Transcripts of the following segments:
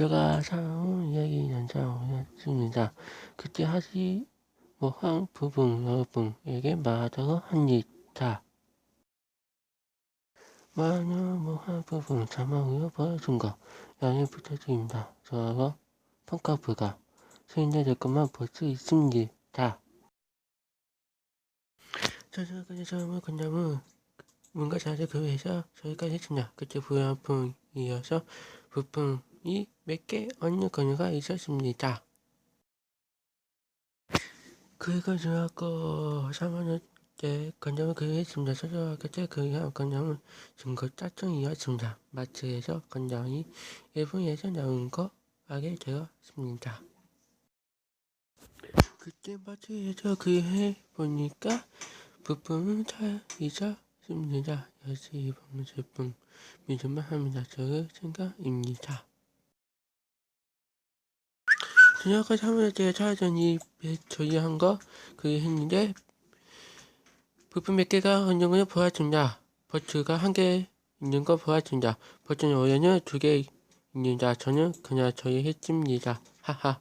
제가 사온 이야기 연장했습니다. 그때 하지 못한 부분 여러분에게 말하도록 합니다. 만약 못한 부분 자막으로 보여준 거 양해 부탁드립니다. 저와 평가 불가 수인의 것만 볼 수 있습니다. 저녁까지 처음을 건담은 뭔가 자주 교회에서 저희까지 했습니다. 그때 부연품이어서 부품 이 몇 개 언니 건유가 있었습니다. 그가 중학교 3학년 때 건담을 교회했습니다. 초등학교 때 교회한 건담은 증거 짜증이었습니다. 마트에서 건담이 일본에서 나온 거 알게 되었습니다. 그때 마트에서 그해 보니까 부품은 다 잊었습니다. 역시 이번 제품 믿을만 합니다. 저의 생각입니다. 저녁까 3월 때 찾았더니 조리한 거 그게 했는데 부품 몇 개가 있는 걸 보았습니다. 버트가 한 개 있는 거 보았습니다. 버트는 원래는 두 개 있습니다. 저는 그냥 처리했습니다. 하하.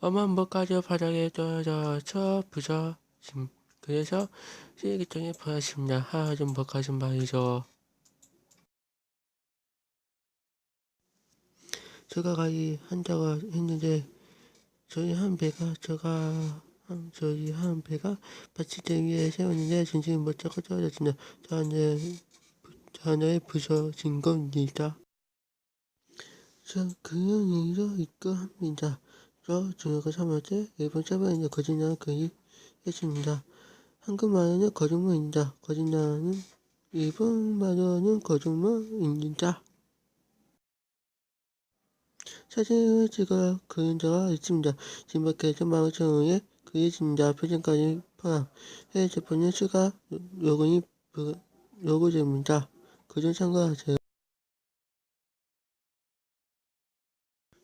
엄마 뭐까지 바닥에 떨어져서 부서짐. 그래서 쓰레기통에 버렸습니다. 하하 좀 뭐까지 말이죠. 제가 가기 한다고 했는데 저희 한 배가 한, 저희 한 배가 받침대 위에 세웠는데 못 잡고 떨어졌습니다. 저 하나에 부서진 겁니다. 저 그런 일도 있고 합니다. 저 3학년 때 일본 서버에는 거짓말 거의 했습니다. 한국말로는 거짓말입니다. 거짓말은 일본말로는 거짓말입니다. 찍어 그린 적가 있습니다. 지금밖에서 마우스 위에 그려집니다. 표정까지 포함. 휴대폰은 추가 요금이 요구됩니다. 그점 참고하세요.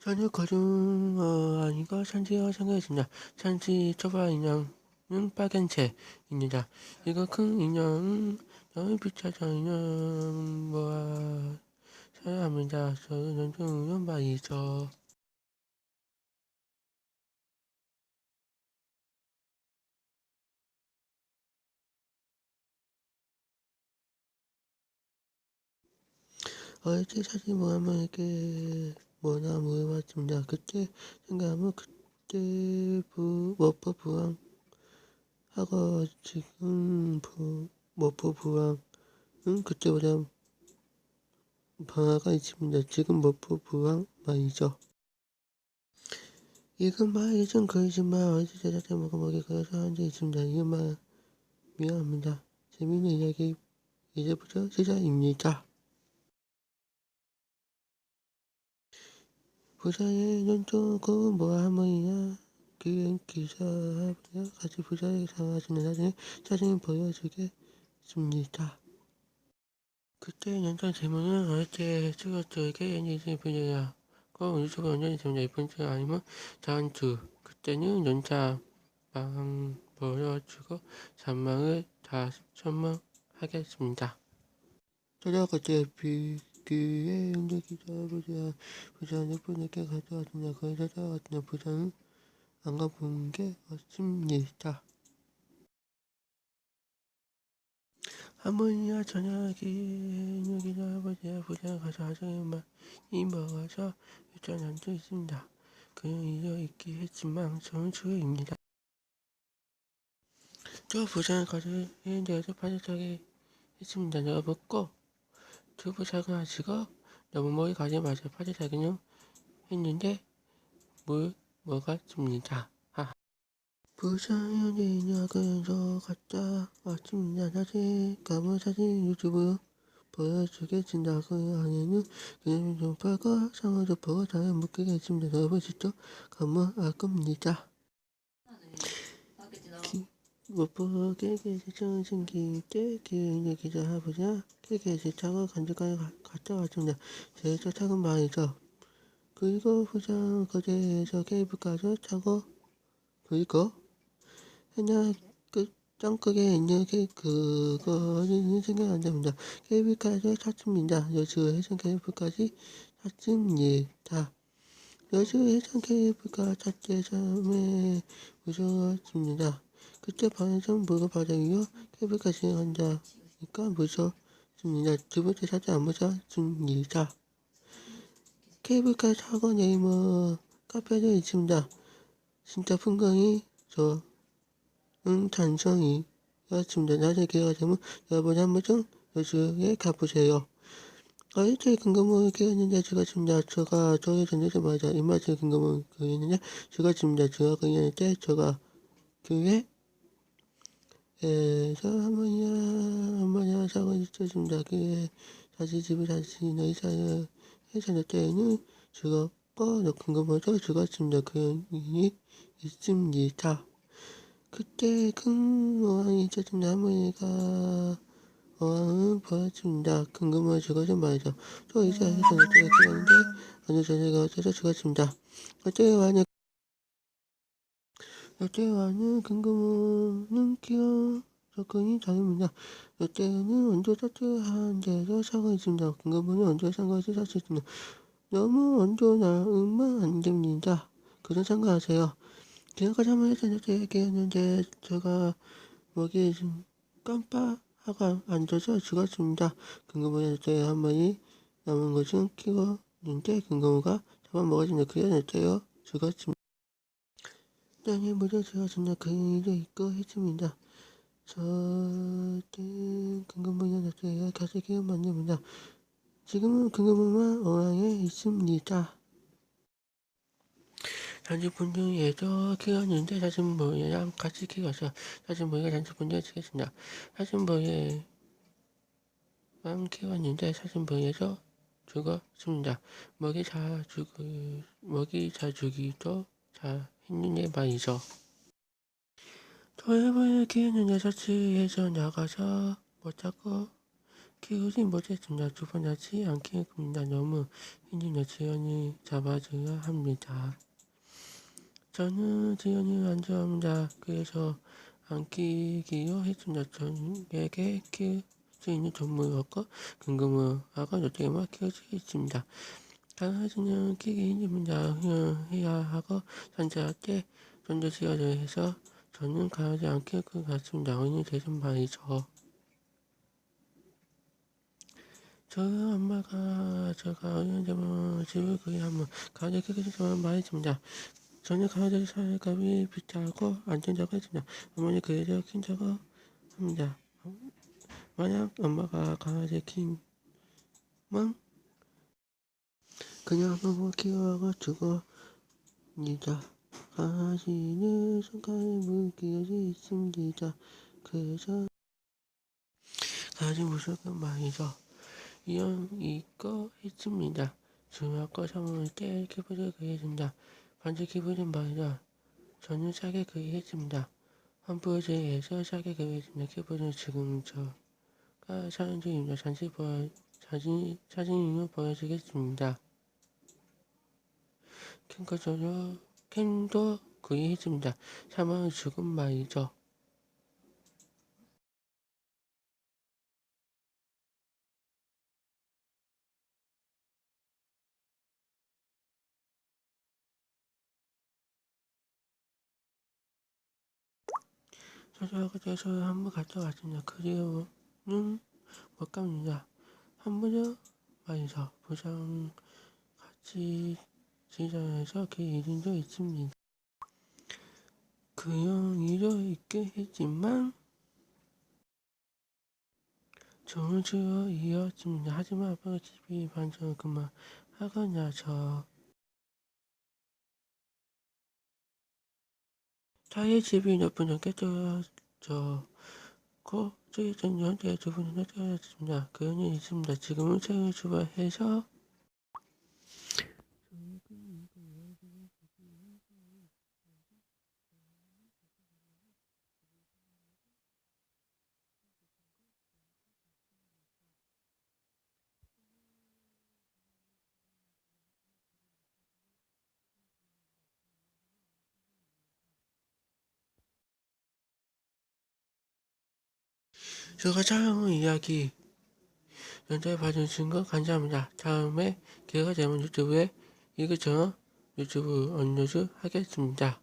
전혀 거짓말 아니고 산지와 생각했습니다. 산지 초반 인형은 빨간색입니다. 이거 큰 인형은 너무 비싸서 인형 뭐야 사랑합니다. 저는. 어릴 때 사진 모아면 이렇게 뭐나 물어봤습니다. 그때 생각하면 그때 부, 워퍼 부왕 하고 지금 부, 워퍼 부왕은 그때보다 변화가 있습니다. 지금 부왕 말이죠. 이건 좀 그러지만 어릴 때 자주 먹어보기 그래서 한적 있습니다. 이건 말 미안합니다. 재미있는 이야기 이제부터 시작입니다. 뭐 할머니나 기행 기사 할머니와 같이 부자에 사와주는 사진을 사진을 보여주겠습니다. 그때 연장 제목은 어릴 때 찍었던 게임이지 분야야. 그 유튜브 완전히 재밌다. 이쁜 줄 아니면 자한주. 그때는 연장 방 보여주고 잔망을 다 선망하겠습니다. 저녁 그때 비 뒤에 현재 기자 부자 부자는 예쁜에게 가져왔습니다. 거의 찾아왔습니다. 부자는 안 가본 게 없습니다. 할머니와 저녁이 여기자 아버지와 부자가 가져와서 많이 먹어서 일단 앉아 있습니다. 그는 잊어 있기 했지만 저는 주입니다. 저 부자는 가져온 데서 파도차게 했습니다. 내가 먹고 두부 작은하시고 너무 머리 가지 마세요. 작은요 했는데 물 먹었습니다. 하. 부산현재 인약은 갔다 왔습니다. 사진 가문 사진 유튜브로 보여주겠습니다. 그 안에는 좀 팔고 상어도 보고 다음에 묶이겠습니다. 여러분 직접 가면 알 겁니다. 못 보게 계시던 생길 때 기운이 기자 하보자 깨끗이 차고 간직까지 갔다 왔습니다. 제일 차은 말이죠. 그리고 부장 거제에서 케이블카를 타고 그리고 그냥 그 땅속에 있는 그거는 생각 안 됩니다. 케이블카를 탔습니다. 여수에서 케이블까지 샀습니다. 여주 해상 케이블카 tat대 점에 무서웠습니다. 그때 반에서 물어봐다 이어 케이블카 진행한다니까 무섭습니다. 두 번째 사자 안 무섭습니다. 케이블카 타고 내리면 카페도 있습니다. 진짜 풍경이 좋 은 단성이었습니다. 나중에 기회가 되면 여러분이 한 여주에 가보세요. 어릴 때 근거문 끼웠는데 죽었습니다. 제가 저희 전자자마자 입맛을 근거문 그였는데 죽었습니다. 제가 그냥 때 제가 교회 에서 할머니야 엄마야 사고 있었습니다. 그에 다시 집에 다시 의사를 해서 때에는 죽었고 근거문도 죽었습니다. 그 연인이 있습니다. 그때 큰 어항이 있었습니다. 할머니가 어항을 보았습니다. 근거문을 죽어서 말이죠. 또 의사에서 어떻게 기었는데 어느 저녁에 어째서 죽었습니다. 어째 와는 어째 와는 근거문은 키워 접근이 다릅니다. 이때는 온도 따뜻한 데서 사고 있습니다. 근거문은 온도 상관없이 살수 있습니다. 너무 온도 낮으면 안 됩니다. 그런 생각하세요. 지금까지 한번 했는데 얘기했는데 제가 목이 좀 깜빡하고 앉아서 죽었습니다. 근거문에 저희 한 마리 남은 것은 키웠는데 근거무가 잡아먹었습니다. 그래서 죽었습니다. 땅에 묻어들었습니다. 그 일도 있고 했습니다. 저때 근거문에 저희가 계속 키워 만듭니다. 지금은 근거문만 어항에 있습니다. 잔치분 중에도 키웠는데 사진보이랑 같이 키워서 사진보이가 잔치분에 치겠습니다. 사진보이만 키웠는데 사진보이에서 죽었습니다. 먹이 잘 죽을 먹이 잘 주기도 잘 했는데 말이죠. 토요일에 키우는데 자취해서 나가서 못 잡고 키우지 못했습니다. 두번 자취 안 키웠습니다. 너무 힘들어 지연이 잡아줘야 합니다. 저는 안 좋아합니다. 그래서 안 키기로 했습니다. 저에게 키울 수 있는 동물과 근거무하고 롯데만 키울 수 있습니다. 강아지는 키기 힘듭니다. 해야 하고 산책할 때 지어야 해서 저는 강아지 안 키울 것 같습니다. 어린이 대신 말이죠. 저 엄마가 제가 어린 되면 집을 구해 하면 강아지 키우기 좋아하는 말이십니다. 저는 강아지 살값이 비싸고 안전자고 했습니다. 어머니 그래도 킨다고 합니다. 만약 엄마가 강아지 키면 그냥 너무 키워가 죽어니다. 강아지는 손가락에 물기가 있습니다. 그래서 강아지 무조건 말이죠. 이런 이거 있습니다. 중요하고 사물을 때 키보드 그려준다. 반지 키보드는 말이죠. 저는 싸게 그리했습니다. 홈페이지에서 싸게 그리했습니다. 키보드는 지금 저가 사는 중입니다. 잠시 보여, 사진, 사진으로 보여주겠습니다. 캠코저로 캠도 구입했습니다. 사망은 죽은 말이죠. 저녁에 돼서 한번 갔다 왔습니다. 그리고는 못 갑니다. 한 번은 말이죠. 부장 같이 지정해서 그 이름도 있습니다. 그런 일도 있긴 했지만 좋은 주로 이었습니다. 하지만 아빠가 집이 반전 그만 하고 나서 자의 집이 몇 분 전께 떨어졌고 저희 전 현재 두 분이나 떨어졌습니다. 그런 일이 있습니다. 지금은 새로 출발해서 제가 촬영한 이야기 영상을 봐주신 거 감사합니다. 다음에 기회가 되면 유튜브에 이것저것 유튜브 업로드 하겠습니다.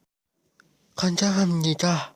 감사합니다.